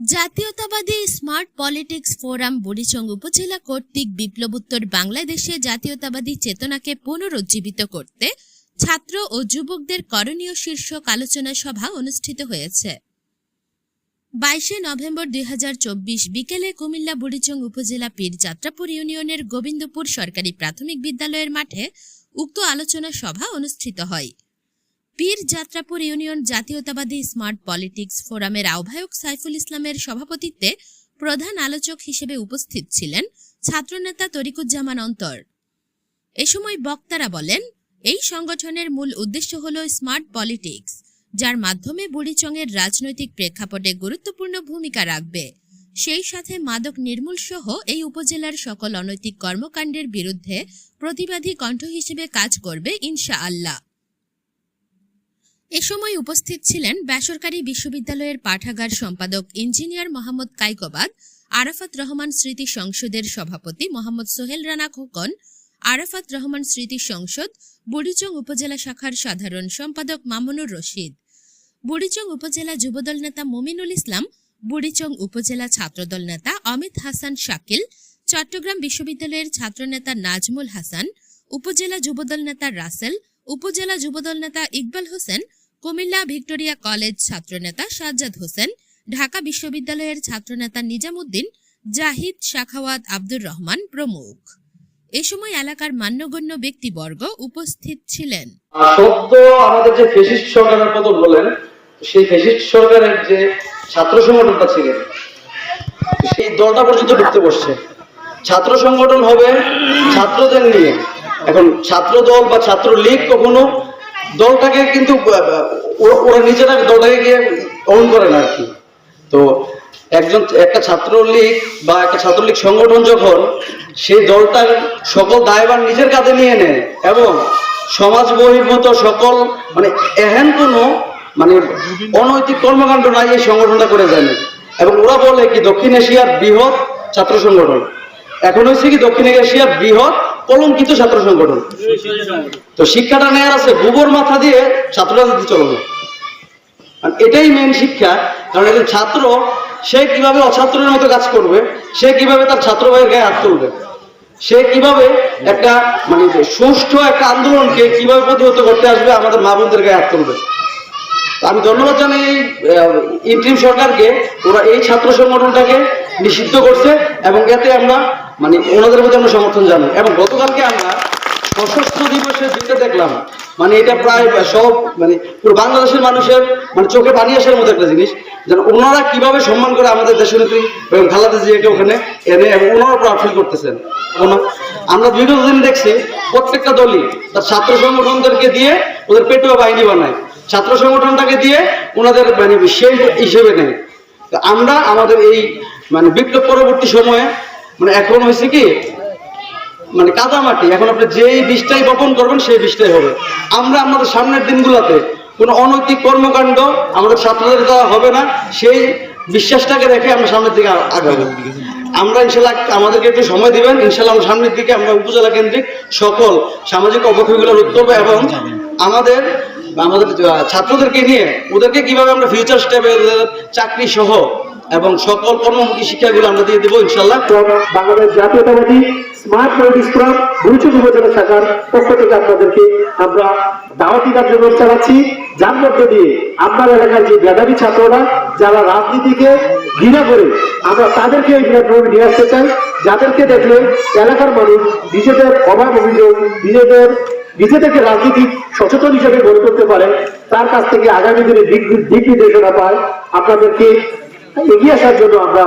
জাতীয়তাবাদী smart politics forum Burichang উপজেলা কর্তৃক বিপ্লবোত্তর বাংলাদেশে জাতীয়তাবাদী চেতনাকে পুনরুজ্জীবিত করতে ছাত্র ও যুবকদের করণীয় শীর্ষক আলোচনা সভা অনুষ্ঠিত হয়েছে। বাইশে নভেম্বর দুই হাজার চব্বিশ বিকেলে কুমিল্লা বুড়িচং উপজেলা পীর যাত্রাপুর ইউনিয়নের গোবিন্দপুর সরকারি প্রাথমিক বিদ্যালয়ের মাঠে উক্ত আলোচনা সভা অনুষ্ঠিত হয়। পীর যাত্রাপুর ইউনিয়ন জাতীয়তাবাদী স্মার্ট পলিটিক্স ফোরামের আহ্বায়ক সাইফুল ইসলামের সভাপতিত্বে প্রধান আলোচক হিসেবে উপস্থিত ছিলেন ছাত্রনেতা তরিকুজ্জামান অন্তর। এ সময় বক্তারা বলেন, এই সংগঠনের মূল উদ্দেশ্য হল স্মার্ট পলিটিক্স, যার মাধ্যমে বুড়িচংয়ের রাজনৈতিক প্রেক্ষাপটে গুরুত্বপূর্ণ ভূমিকা রাখবে। সেই সাথে মাদক নির্মূল সহ এই উপজেলার সকল অনৈতিক কর্মকাণ্ডের বিরুদ্ধে প্রতিবাদী কণ্ঠ হিসেবে কাজ করবে ইনশা আল্লাহ এ সময় উপস্থিত ছিলেন বেসরকারি বিশ্ববিদ্যালয়ের পাঠাগার সম্পাদক ইঞ্জিনিয়ার মোহাম্মদ কাইকবাদ, আরাফাত রহমান স্মৃতি সংসদের সভাপতি মোহাম্মদ সোহেল রানা খোকন, আরাফাত রহমান স্মৃতি সংসদ, বুড়িচং উপজেলা শাখার সাধারণ সম্পাদক মামুনুর রশিদ, বুড়িচং উপজেলা যুবদল নেতা মমিনুল ইসলাম, বুড়িচং উপজেলা ছাত্রদল নেতা অমিত হাসান শাকিল, চট্টগ্রাম বিশ্ববিদ্যালয়ের ছাত্রনেতা নাজমুল হাসান, উপজেলা যুবদল নেতা রাসেল উপজেলা যুবদল নেতা ইকবাল হোসেন, কুমিল্লা ভিক্টোরিয়া কলেজ ছাত্রনেতা সাজ্জাদ হোসেন, ঢাকা বিশ্ববিদ্যালয়ের ছাত্রনেতা নিজামুদ্দিন, জাহিদ শাখাওয়াত আব্দুর রহমান প্রমুখ। এ সময় এলাকার মান্যগণ্য ব্যক্তিবর্গ উপস্থিত ছিলেন। সদ্য আমাদের যে ফেসিস্ট সরকারের কথা বলেন সেই ফেসিস্ট সরকারের যে ছাত্র সংগঠনটা ছিলেন সেই দলটা পর্যন্ত ঢুকতে বসছে। ছাত্র সংগঠন হবে ছাত্রদের নিয়ে। এখন ছাত্র দল বা ছাত্র লীগ কখনো দলটাকে কিন্তু ওরা- নিজেরা দলটাকে গিয়ে অন করে না আর কি। তো একজন, একটা ছাত্রলীগ বা একটা ছাত্রলীগ সংগঠন যখন সেই দলটার সকল দায়ভার নিজের কাঁধে নিয়ে নেয় এবং সমাজ বহির্ভূত সকল মানে এহেন কোনো মানে অনৈতিক কর্মকাণ্ড নাই এই সংগঠনটা করে জানে। এবং ওরা বলে কি দক্ষিণ এশিয়ার বৃহৎ ছাত্র সংগঠন। এখন হয়েছে কি দক্ষিণ এশিয়ার বৃহৎ কলঙ্কিত ছাত্র সংগঠন। তো শিক্ষাটা নেয়ার আছে গোবর মাথা দিয়ে ছাত্ররা যদি চলবে এটাই মেন শিক্ষা, কারণ একজন ছাত্র, সে কীভাবে অছাত্রের মতো কাজ করবে, সে কীভাবে তার ছাত্র ভাইয়ের গায়ে হাত তুলবে, সে কীভাবে একটা মানে সুষ্ঠু একটা আন্দোলনকে কীভাবে প্রতিহত করতে আসবে, আমাদের মা বোনদের গায়ে হাত তুলবে। আমি ধন্যবাদ জানাই এই ইন্ট্রিম সরকারকে, ওরা এই ছাত্র সংগঠনটাকে নিষিদ্ধ করছে, এবং এতে আমরা মানে ওনাদের প্রতি আমরা সমর্থন জানাই। এবং গতকালকে আমরা সশস্ত্র দিবসের দিনটা দেখলাম। মানে এটা প্রায় সব মানে পুরো বাংলাদেশের মানুষের মানে চোখে পানি আসার মতো একটা জিনিস। যেন ওনারা কীভাবে সম্মান করে আমাদের দেশনেত্রী এবং খালাদা জিয়াকে ওখানে এনে এবং ওনারা প্রাউড ফিল করতেছেন। আমরা বিগত দিন দেখছি, প্রত্যেকটা দলই তার ছাত্র সংগঠনদেরকে দিয়ে ওদের পেটুয়া বাহিনী বানায়। ছাত্র সংগঠনটাকে দিয়ে ওনাদের মানে সেই হিসেবে নেয়। আমরা আমাদের এই মানে বিপ্লব পরবর্তী সময়ে মানে এখন হয়েছে কি মানে কাদা মাটি এখন আপনি যেই বীজটাই বপন করবেন সেই বীজটাই হবে। আমরা আমাদের সামনের দিনগুলোতে কোনো অনৈতিক কর্মকাণ্ড আমাদের ছাত্রদের দ্বারা হবে না, সেই বিশ্বাসটাকে রেখে আমরা সামনের দিকে আগাবো। আমরা ইনশাল্লাহ আমাদেরকে একটু সময় দিবেন, ইনশাল্লাহ আমরা সামনের দিকে আমরা উপজেলা কেন্দ্রিক সকল সামাজিক অবক্ষয়গুলো রোধ করব এবং আমাদের আমাদের ছাত্রদেরকে নিয়ে ওদেরকে কীভাবে আমরা ফিউচার স্টেপে চাকরি সহ এবং সকল কর্মমুখী শিক্ষাগুলো আমরা দিয়ে দেবো ইনশাল্লাহ বাংলাদেশ জাতীয়তাবাদী স্মার্ট পলিটিক্স ফোরাম গুরুচুক উপজেলা শাখার পক্ষ থেকে আপনাদেরকে আমরা দাওয়াতি কার্যক্রম চালাচ্ছি। যার মধ্য দিয়ে আপনার এলাকার যে মেধাবী ছাত্ররা, যারা রাজনীতিকে ঘৃণা করে, আমরা তাদেরকে এই প্ল্যাটফর্মে নিয়ে আসতে চাই। যাদেরকে দেখলে এলাকার মানুষ নিজেদের অভাব অভিযোগ, নিজেদের, নিজেদেরকে রাজনীতি সচেতন হিসেবে গড়ে তুলতে পারে, তার কাছ থেকে আগামী দিনে দিক নির্দেশনা পায়। আপনাদেরকে এগিয়ে আসার জন্য আমরা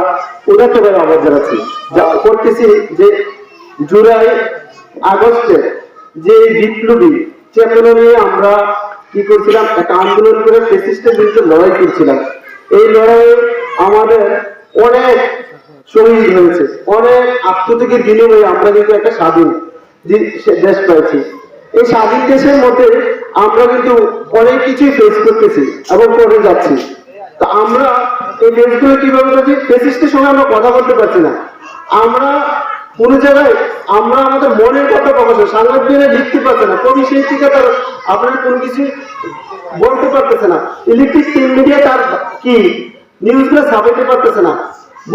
উদাত্তভাবে আহ্বান জানাচ্ছি। যা করতেছি যে জুলাই আগস্টে যে বিপ্লবী চেতনা নিয়ে আমরা কি করছিলাম, একটা আন্দোলন করে ফেসিস্টের বিরুদ্ধে লড়াই করছিলাম। এই লড়াইয়ে আমাদের অনেক শহীদ হয়েছে, অনেক আত্মত্যাগের বিনিময়ে আমরা কিন্তু একটা স্বাধীন দেশ পেয়েছি। এই স্বাধীন দেশের মধ্যে আমরা কিন্তু অনেক কিছুই ফেস করতেছি এবং করে যাচ্ছি। তা আমরা এই দেশগুলো কীভাবে সঙ্গে আমরা কথা বলতে পারছি না। আমরা কোন জায়গায়, আমরা আমাদের মনের কথা প্রকাশ লিখতে পারছে না, কবি তার আপনার কোনো কিছু বলতে পারতেছে না, ইলেকট্রিক মিডিয়া তার কি নিউজগুলো ছাপাইতে পারতেছে না।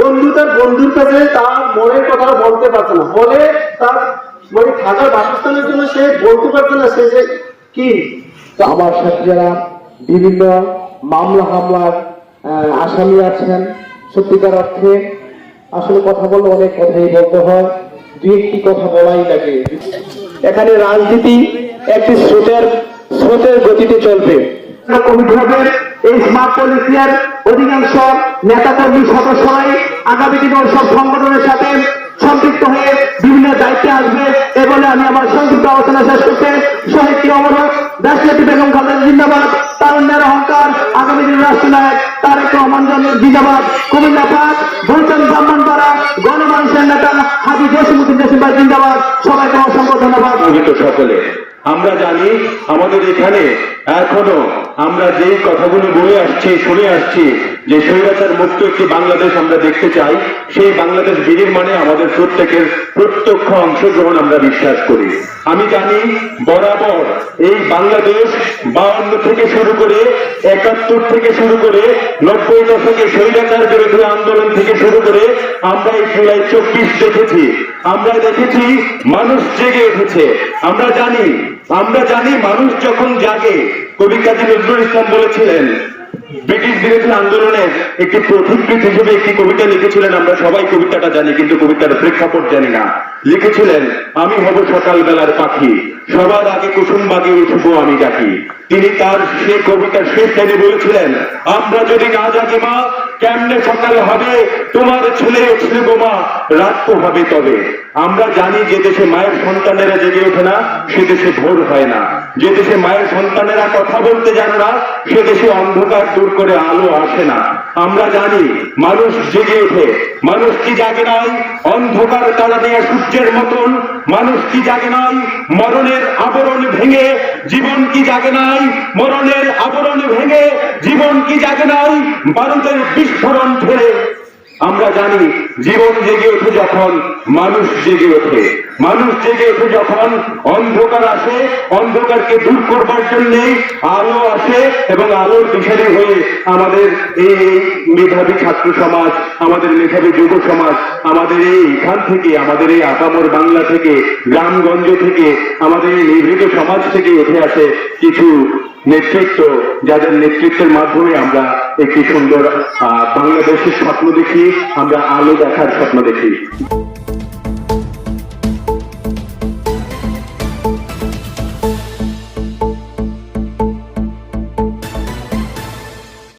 বন্ধু তার বন্ধুর কাছে তার মনের কথা বলতে পারছে না, বলে তার মানে থাকার বাসস্থানের জন্য সে বলতে পারছে না, সে যে কি। আমার সাথে যারা বিভিন্ন মামলা, হামলার আসামি আছেন। সত্যিকার অর্থে আসলে কথা বললে অনেক কথাই বলতে হয়। দুই একটি কথা বলাই লাগে। এখানে রাজনীতি একটি স্রোতের স্রোতের গতিতে চলবে। এই স্মার্ট পলিসিয়ার অধিকাংশ নেতাকর্মী সদস্যরাই আগামী দিনের সব সংগঠনের সাথে সম্পৃক্ত হয়ে বিভিন্ন দায়িত্বে আসবে। এ বলে আমি আমার সংক্ষিপ্ত আলোচনা শেষ করতে শহীদ অমরক দেশনেত্রী বেগম খালেদা জিন্দাবাদ, তারুণ্যের অহংকার, আগামী দিনের রাষ্ট্রনায়ক তারেক রহমান জিন্দাবাদ। কুমিল্লা পাক ভুলচান ব্রাহ্মণপাড়া গণমানুষের নেতা হাজি জসিমুদ্দিন জসিম ভাই জিন্দাবাদ। সবাইকে অসংখ্য ধন্যবাদ। সকলে, আমরা জানি আমাদের এখানে এখনও আমরা যে কথাগুলো বলে আসছি, শুনে আসছি যে স্বৈরাচার মুক্ত একটি বাংলাদেশ আমরা দেখতে চাই, সেই বাংলাদেশ বিনির্মাণে আমাদের প্রত্যেকের প্রত্যক্ষ অংশগ্রহণ আমরা বিশ্বাস করি। আমি জানি বরাবর এই বাংলাদেশ বাউন্ন থেকে শুরু করে একাত্তর থেকে শুরু করে নব্বই দশকে স্বৈরাচার বিরোধী আন্দোলন থেকে শুরু করে আমরা এই জুলাই চব্বিশ দেখেছি। আমরা দেখেছি মানুষ জেগে উঠেছে। আমরা জানি আমরা জানি মানুষ যখন জাগে। কবি কাজী নজরুল ইসলাম বলেছিলেন ব্রিটিশ বিরোধী আন্দোলনের একটি প্রতিকৃত হিসেবে একটি কবিতা লিখেছিলেন, আমরা সবাই কবিতাটা জানি, কিন্তু কবিতার প্রেক্ষাপট জানি না। লিখেছিলেন, আমি হব সকালবেলার পাখি, সবার আগে কুসুম বাগে উঠবো আমি ডাকি তিনি তার সে কবিতার শেষ লাইনে বলেছিলেন, আমরা যদি না জাগি মা কেমনে সকাল হবে? তোমার ছেলে ছেলে বোমা রাত হবে তবে। আমরা জানি যে দেশে মায়ের সন্তানেরা জেগে ওঠে না, সে দেশে ভোর হয় না। যে দেশে মায়ের সন্তানেরা কথা বলতে জানে না, সে দেশে অন্ধকার দূর করে আলো আসে না। আমরা জানি মানুষ জেগে ওঠে। মানুষ কি জাগে নাই? অন্ধকার তারা দিয়ে সূর্যের মতন। মানুষ কি জাগে নাই? মরণের আবরণ ভেঙে জীবন কি জাগে নাই? মরণের আবরণ ভেঙে জীবন কি জাগে নাই? মানুষের বিস্ফোরণ ফেলে আমরা জানি জীবন জেগে ওঠে যখন মানুষ জেগে ওঠে। মানুষ জেগে ওঠে যখন অন্ধকার আসে, অন্ধকারকে দূর করবার জন্য আলো আসে এবং আলোর দিশারি হয়ে আমাদের এই মেধাবী ছাত্র সমাজ, আমাদের মেধাবী যুব সমাজ, আমাদের এই এখান থেকে, আমাদের এই আকামর বাংলা থেকে, গ্রামগঞ্জ থেকে, আমাদের এই নিভৃত সমাজ থেকে উঠে আসে কিছু নেতৃত্ব যাদের নেতৃত্বের মাধ্যমে আমরা একটি সুন্দর বাংলাদেশের স্বপ্ন দেখি, আমরা আলো দেখার স্বপ্ন দেখি।